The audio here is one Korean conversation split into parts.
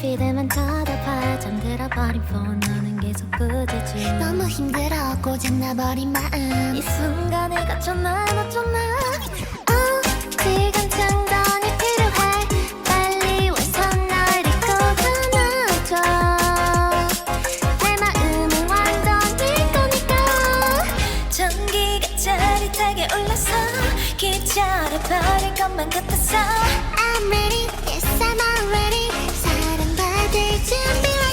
피드만 쳐다봐 잠들어버린 폰 너는 계속 꾸짖지. 너무 힘들어 고장나버린 마음. 이 순간에 갇혔나 갇혔나 어, 지금 장전이 필요해. 빨리 와선 날 잊고 떠나줘. 내 마음은 완전히 거니까. 전기가 짜릿하게 올라서 기차를 버릴 것만 같았어 I'm ready, yes I'm already 竟冰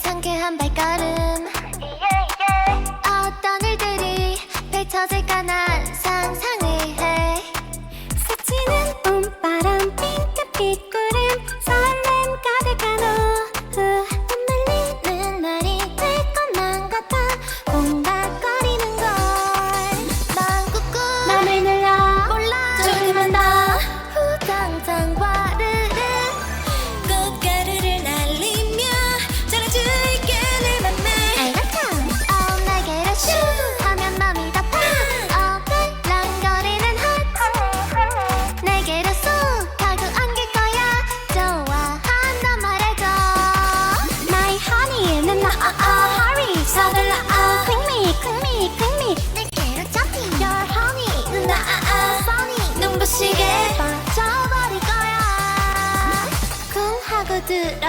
상쾌한 발걸음.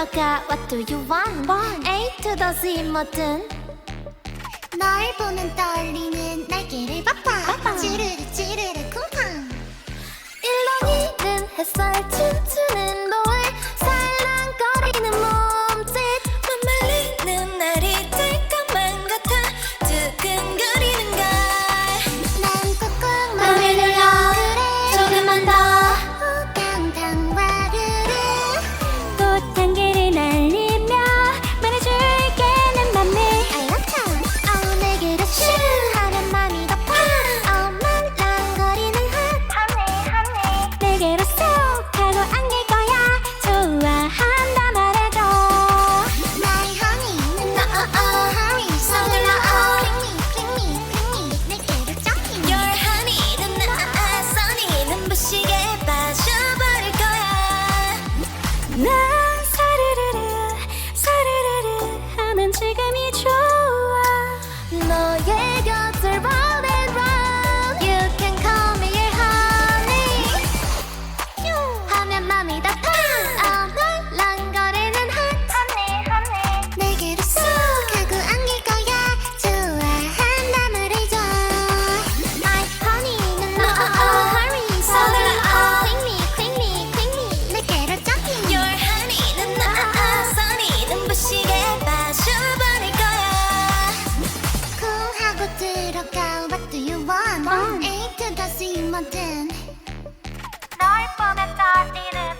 들어가 What do you want? A to the Z 뭐든 널 보는 떨림 날밤에 따지는